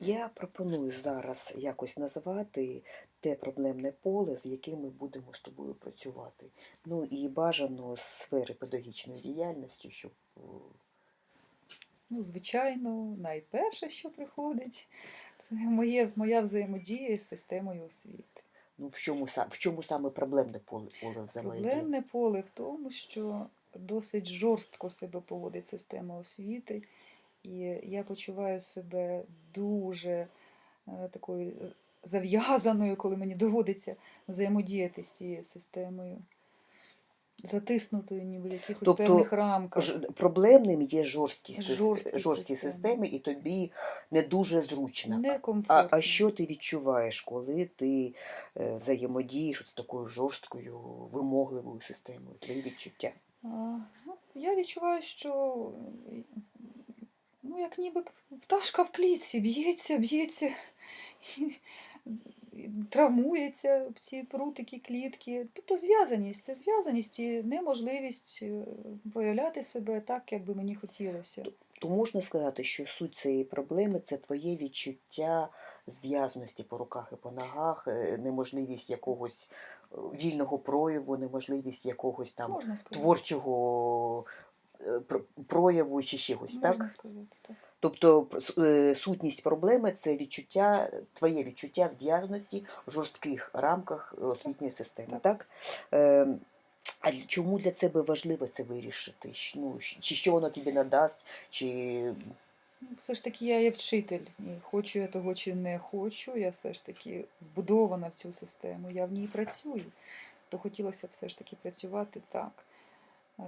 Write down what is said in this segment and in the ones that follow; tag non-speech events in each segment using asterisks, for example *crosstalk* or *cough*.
Я пропоную зараз якось назвати те проблемне поле, з яким ми будемо з тобою працювати. Ну і бажано з сфери педагогічної діяльності, щоб е, Ну, звичайно, найперше, що приходить, це моє, моя взаємодія з системою освіти. ну, в чому в чому саме проблемне поле поле взаємодії? Проблемне поле в тому, що досить жорстко себе поводить система освіти, і я почуваю себе дуже е, такою зав'язаною, коли мені доводиться взаємодіяти з цією системою, затиснутою ніби в якихось Тобто певних рамках. Ж- Проблемним є жорсткість Жорсткі жорсткі системи. системи, і тобі не дуже зручно. А, а що ти відчуваєш, коли ти е, взаємодієш з такою жорсткою, вимогливою системою? Твої відчуття? А, ну, я відчуваю, що ну, як ніби пташка в клітці б'ється, б'ється, травмується ці прутики, клітки. Тобто зв'язаність, це зв'язаність і неможливість е, проявляти себе так, як би мені хотілося. То можна сказати, що суть цієї проблеми це твоє відчуття зв'язаності по руках і по ногах, е, неможливість якогось е, вільного прояву, неможливість якогось там творчого прояву чи чогось, Можна так? сказати так. Тобто е, сутність проблеми це відчуття, твоє відчуття зв'язаності в жорстких рамках е, освітньої системи, так? Е, а чому для тебе важливо це вирішити? Ну, чи що воно тобі надасть, чи Ну, Все ж таки я є вчитель, і хочу я того чи не хочу, я все ж таки вбудована в цю систему, я в ній працюю. То хотілося б все ж таки працювати так, е,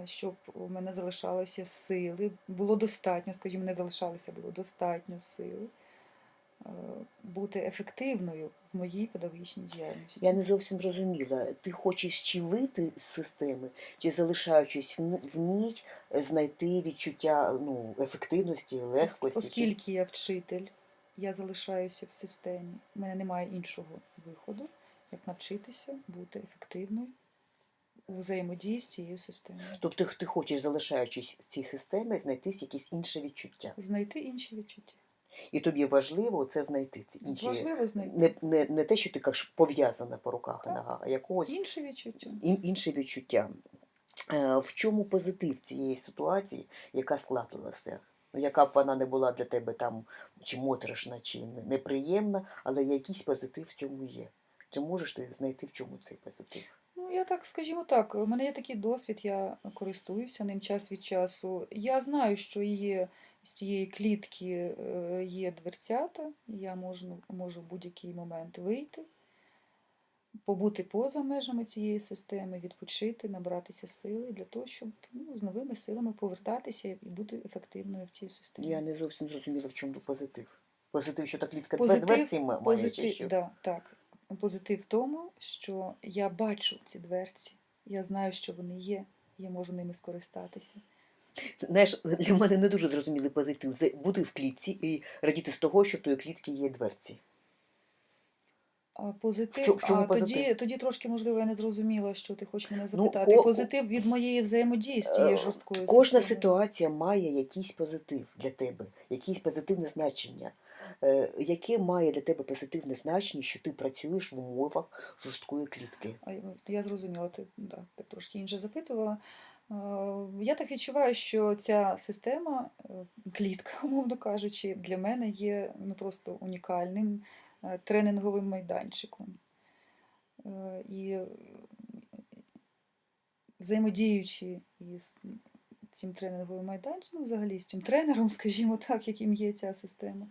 щоб у мене залишалися сили, було достатньо, скажімо, не залишалося, було достатньо сил е, бути ефективною в моїй педагогічній діяльності. я не зовсім зрозуміла, ти хочеш чи вийти з системи, чи залишаючись в ній, е, знайти відчуття ну, ефективності, Ос- легкості? Оскільки я вчитель, я залишаюся в системі. У мене немає іншого виходу, як навчитися бути ефективною взаємодії з цією системою. Тобто ти хочеш, залишаючись в цій системі, знайти якісь інше відчуття. Знайти інші відчуття. І тобі важливо це знайти. Ці інші, Важливо знайти не, не, не те, що ти кажеш пов'язана по руках і ногах, а якогось інші відчуття. ін, інше відчуття. Е, В чому позитив цієї ситуації, яка складалася? Ну, яка б вона не була для тебе там чи моторошна, чи неприємна, але якийсь позитив в цьому є. Чи можеш ти знайти в чому цей позитив? Я так, скажімо так, у мене є такий досвід, я користуюся ним час від часу. Я знаю, що є з цієї клітки е, є дверцята, я можу, можу в будь-який момент вийти, побути поза межами цієї системи, відпочити, набратися сили для того, щоб ну, з новими силами повертатися і бути ефективною в цій системі. Я не зовсім зрозуміла, в чому позитив. Позитив, що та клітка Позитив- дверці ма- має, чи що? да, так. Позитив в тому, що я бачу ці дверці, я знаю, що вони є, я можу ними скористатися. Знаєш, для мене не дуже зрозумілий позитив. Це Бути в клітці і радіти з того, що в тої клітки є дверці. А позитив, в чому а позитив? тоді, тоді трошки, можливо, я не зрозуміла, що ти хочеш мене запитати. Ну, ко- Позитив від моєї взаємодії з Е, цією жорсткою Кожна системою. ситуація має якийсь позитив для тебе, якесь позитивне значення. Е, Яке має для тебе позитивне значення, що ти працюєш в умовах жорсткої клітки? Я- Я зрозуміла, ти, да, ти трошки інше запитувала. Е, Я так відчуваю, що ця система, е, клітка, *laughs* умовно кажучи, для мене є ну, просто унікальним тренінговим майданчиком. І взаємодіючи із цим тренінговим майданчиком, ну, взагалі з цим тренером, скажімо так, яким є ця система,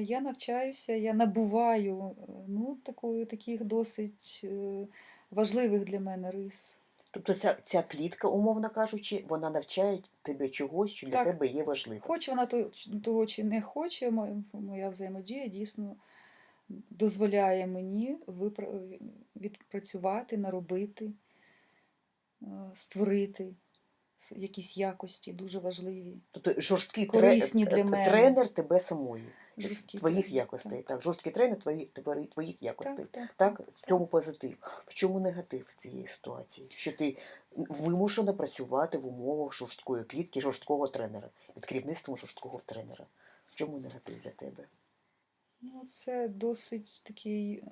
я навчаюся, я набуваю е, ну, такої, таких досить е, важливих для мене рис. Тобто ця, ця клітка, умовно кажучи, вона навчає тебе чогось, що для Так. тебе є важливим. Хоче вона того чи не хоче, моя взаємодія дійсно дозволяє мені випра- відпрацювати, наробити, е, створити якісь якості дуже важливі. Тобто жорсткий тре- для е, мене. тренер тебе самої, Жорсткі твоїх тренери, якостей. Так. Жорсткий тренер твої, твої, твоїх якостей. Так, так, Так, так, в цьому позитив. В чому негатив цієї ситуації? Що ти вимушена працювати в умовах жорсткої клітки, жорсткого тренера, під керівництвом жорсткого тренера. В чому негатив для тебе? Ну, це досить такий е,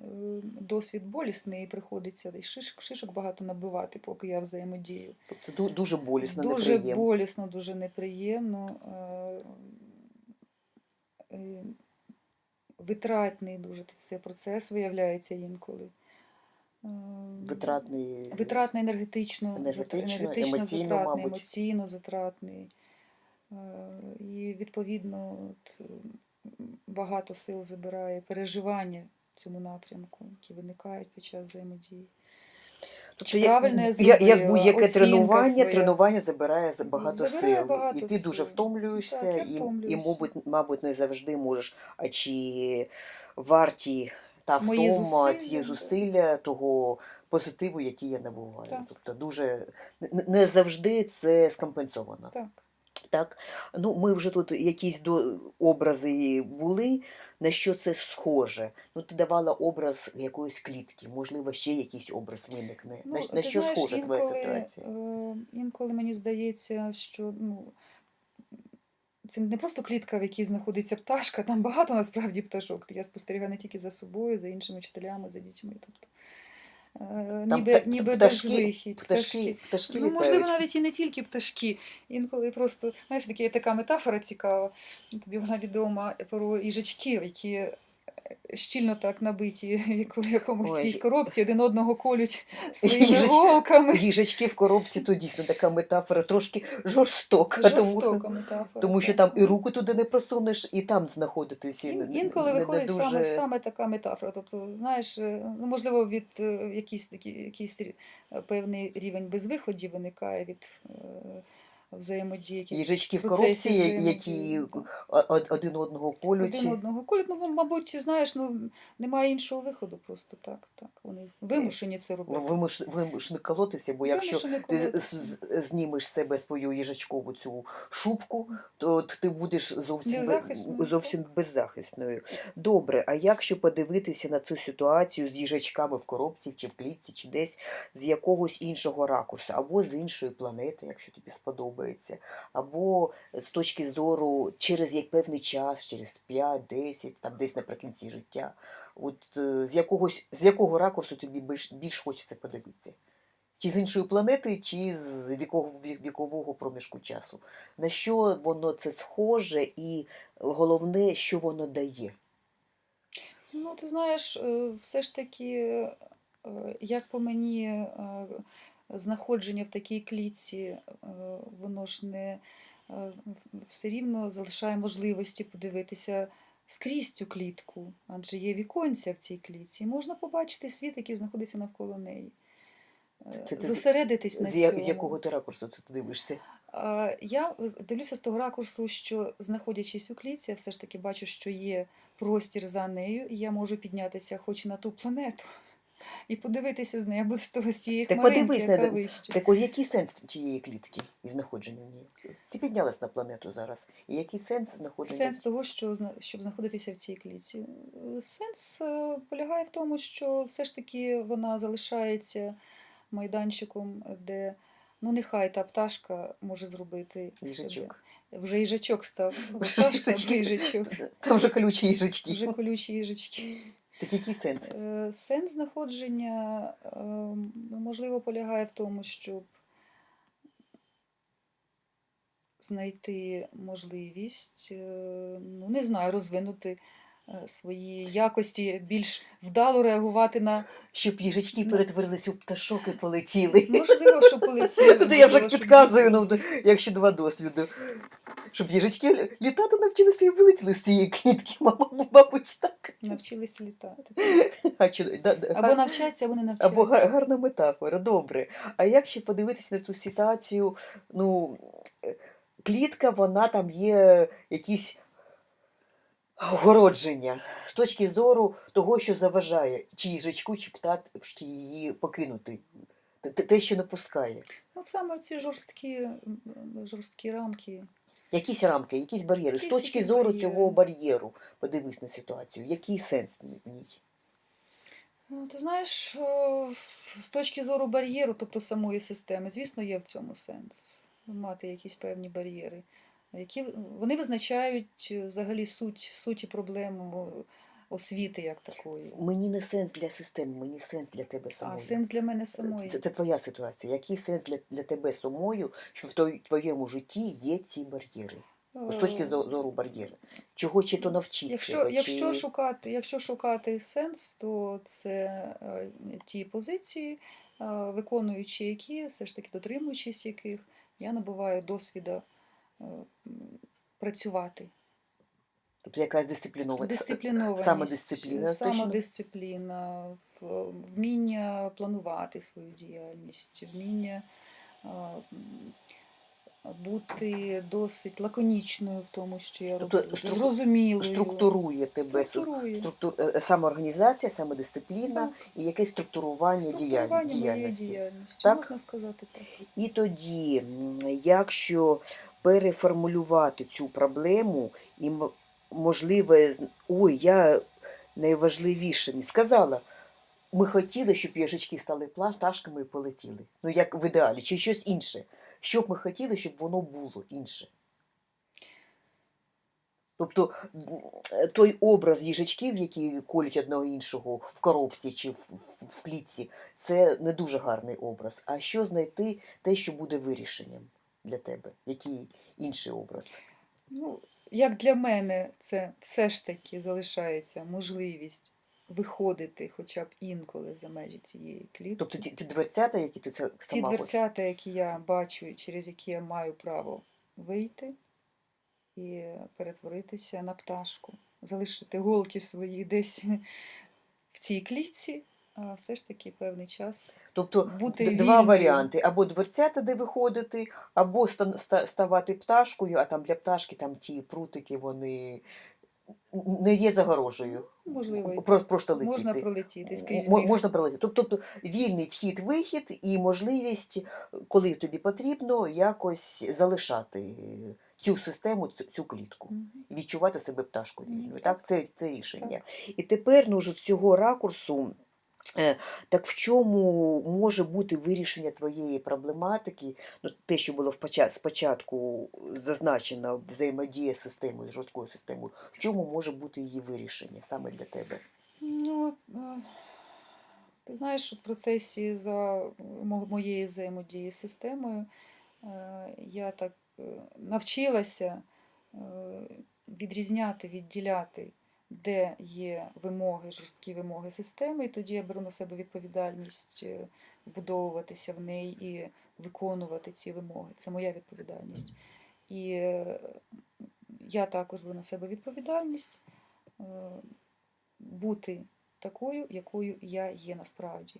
досвід болісний, приходиться і шиш, шишок багато набивати, поки я взаємодію. Тобто це дуже болісно, Дуже неприємно. болісно, дуже неприємно. Витратний дуже цей процес виявляється інколи. Е, Витратний. Витратний енергетично, Енергетично, енергетично емоційно, затратний, мабуть. емоційно затратний. Е, І відповідно от, багато сил забирає переживання в цьому напрямку, які виникають під час взаємодії. Тобто, правильно я як будь-яке тренування, своя. тренування забирає багато Забирає сил. багато і ти дуже втомлюєшся, Так, і, і мабуть, мабуть, не завжди можеш, а чи варті та Мої втома, ті зусилля того позитиву, який я набуваю. Так. Тобто дуже не завжди це скомпенсовано. Так. Так, ну ми вже тут якісь до образи були. На що це схоже? Ну, ти давала образ якоїсь клітки, можливо, ще якийсь образ виникне. на, на Ну, що знаєш, схожа твоя інколи, ситуація? е, Інколи мені здається, що ну, це не просто клітка, в якій знаходиться пташка, там багато насправді пташок. Я спостерігаю не тільки за собою, за іншими вчителями, за дітьми. Тобто, е, Там ніби, пта- ніби пташки- безвихідь. Пташки, пташки Ну, можливо, навіть і не тільки пташки. Інколи просто, знаєш, такі, така метафора цікава. Тобі вона відома про їжачків, які щільно так набиті *laughs* в якомусь Ой. коробці, один одного колють *laughs* своїми Їжач- голками. Їжачки в коробці то дійсно така метафора, трошки жорстока. Жорстока Тому, метафора. тому що так. там і руку туди не просунеш, і там знаходитись. Ін- Інколи не- не виходить дуже... саме, саме така метафора. Тобто, знаєш, е, ну, можливо, від е, якийсь, такі- якийсь е, певний рівень безвиходів виникає від взаємодії. Їжачки в процесі коробці, які один одного колють. Один одного колють. Ну, мабуть, знаєш, ну немає іншого виходу, просто так. так. Вони вимушені це робити. Вимуш- Вимушені колотися, бо якщо ти знімеш себе свою їжачкову цю шубку, то ти будеш зовсім, зовсім беззахисною. Добре, а якщо подивитися на цю ситуацію з їжачками в коробці, чи в клітці, чи десь з якогось іншого ракурсу, або з іншої планети, якщо тобі сподобається, або з точки зору через як певний час, через 5-10, там десь наприкінці життя. От е, з якогось з якого ракурсу тобі більш, більш хочеться подивитися? Чи з іншої планети, чи з вікового, вікового проміжку часу? На що воно це схоже, і головне, що воно дає? Ну, ти знаєш, е, все ж таки, е, як по мені, знаходження в такій клітці, е, воно ж не е, все рівно залишає можливості подивитися скрізь цю клітку, адже є віконця в цій клітці, і можна побачити світ, який знаходиться навколо неї. Е, Це ти Зосередитись на З, я- цьому. з якого ти ракурсу ти дивишся? Я дивлюся з того ракурсу, що знаходячись у клітці, я все ж таки бачу, що є простір за нею, і я можу піднятися хоч на ту планету і подивитися з нею, або з того з тієї Так хмаринки, подивись яка вище. Так от який сенс тієї клітки і знаходження в ній? Ти піднялась на планету зараз. І який сенс знаходження? Сенс того, що зна- щоб знаходитися в цій клітці. Е, Сенс е, полягає в тому, що все ж таки вона залишається майданчиком, де ну нехай та пташка може зробити себе. Їжачок. Вже їжачок став. Пташка або їжачок. Там вже колючі їжачки. Вже колючі їжачки. Так який сенс? Е, Сенс знаходження е, ну, можливо полягає в тому, щоб знайти можливість, е, ну не знаю, розвинути е, свої якості, більш вдало реагувати на Щоб їжачки Ну. перетворились у пташок і полетіли. можливо, що полетіли. *laughs* Я що підказую, ну, якщо два досвіду. Щоб їжачки літати навчилися і вилетіли з цієї клітки, мама, мабуть, так. навчилися літати. А, чи, да, да, Або гар- навчаться, або не навчаться. або гар- гарна метафора, добре. А як ще подивитися на ту ситуацію, ну, е, клітка, вона там є якісь огородження з точки зору того, що заважає, чи їжачку, чи пташки її покинути. Те- що не пускає. От саме ці жорсткі, м, жорсткі рамки. Якісь рамки, якісь бар'єри. З точки зору бар'єри. цього бар'єру, подивись на ситуацію. Який сенс в ній? Ну, ти знаєш, з точки зору бар'єру, тобто самої системи, звісно, є в цьому сенс мати якісь певні бар'єри, які вони визначають е, взагалі суть суті проблем. Освіти як такої. Мені не сенс для системи, мені сенс для тебе А сенс для мене самої. Це, це твоя ситуація. Який сенс для, для тебе самою, що в той- твоєму житті є ці бар'єри? З точки Е, зору бар'єри. Чого чи то навчити? Якщо, тебе, якщо, чи... шукати, якщо шукати сенс, то це е, ті позиції, е, виконуючи які, все ж таки дотримуючись яких, я набуваю досвіду е, працювати. Тобто якась дисциплінова Дисциплінованість, самодисципліна, самодисципліна, вміння планувати свою діяльність, вміння бути досить лаконічною в тому, що я Тобто роблю, стру- зрозумілою. структурує тебе. Структурує. Структур... е, Самоорганізація, самодисципліна Так. і якесь структурування, Структурування діяльності. діяльності, Так? можна сказати так. І тоді, якщо переформулювати цю проблему і можливе, ой, я найважливіше не сказала. Ми хотіли, щоб їжачки стали пла- пташками і полетіли. Ну, як в ідеалі, чи щось інше. Що б ми хотіли, щоб воно було інше. Тобто той образ їжачків, які колють одного іншого в коробці чи в- в клітці, це не дуже гарний образ. А що знайти те, що буде вирішенням для тебе? Який інший образ? Ну, як для мене, це все ж таки залишається можливість виходити хоча б інколи за межі цієї клітки. Тобто ті, ті дверцята, які ти це Ці дверцята, які я бачу і через які я маю право вийти і перетворитися на пташку, залишити голки свої десь *laughs* в цій клітці, а все ж таки певний час. Тобто бути два вільною. варіанти: або дверцята, де виходити, або ста- ста- ставати пташкою, а там для пташки там ті прутики, вони не є загорожею. Можливо, Про- Просто летіти. можна пролетіти скрізь. Можна пролетіти. Тобто, вільний вхід-вихід і можливість, коли тобі потрібно, якось залишати цю систему, цю, цю клітку. Мгм. І відчувати себе пташкою вільною. так. Так, це, це рішення. І тепер ну, з цього ракурсу. Е, Так в чому може бути вирішення твоєї проблематики? Ну, те, що було спочатку зазначено взаємодія з системою, з жорсткою системою, в чому може бути її вирішення саме для тебе? Ну, ти знаєш, в процесі за мо- моєї взаємодії з системою я так навчилася відрізняти, відділяти, де є вимоги, жорсткі вимоги системи, і тоді я беру на себе відповідальність е, вбудовуватися в неї і виконувати ці вимоги. Це моя відповідальність. І е, я також беру на себе відповідальність е, бути такою, якою я є насправді.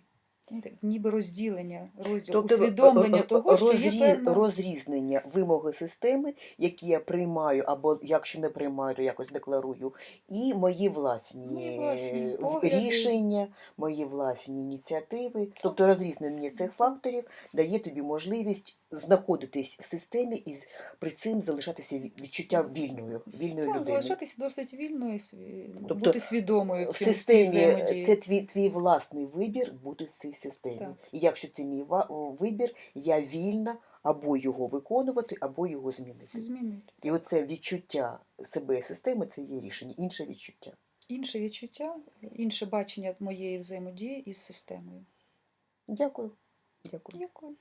Ну, Ніби розділення, розділ, усвідомлення р- р- того, що є певна... розрізнення вимоги системи, які я приймаю, або якщо не приймаю, то якось декларую, і мої власні, Мої власні е, рішення, мої власні ініціативи. Тобто розрізнення цих факторів дає тобі можливість знаходитись в системі і при цим залишатися відчуття вільною, вільною Так, людиною. залишатися досить вільною, сві- Тобто, бути свідомою В цій- системі це твій, твій власний вибір бути в цій системі. Так. І якщо це мій вибір, я вільна або його виконувати, або його змінити. Змінити. І оце відчуття себе системи це є рішення, інше відчуття. Інше відчуття, інше бачення моєї взаємодії із системою. Дякую. Дякую. Дякую.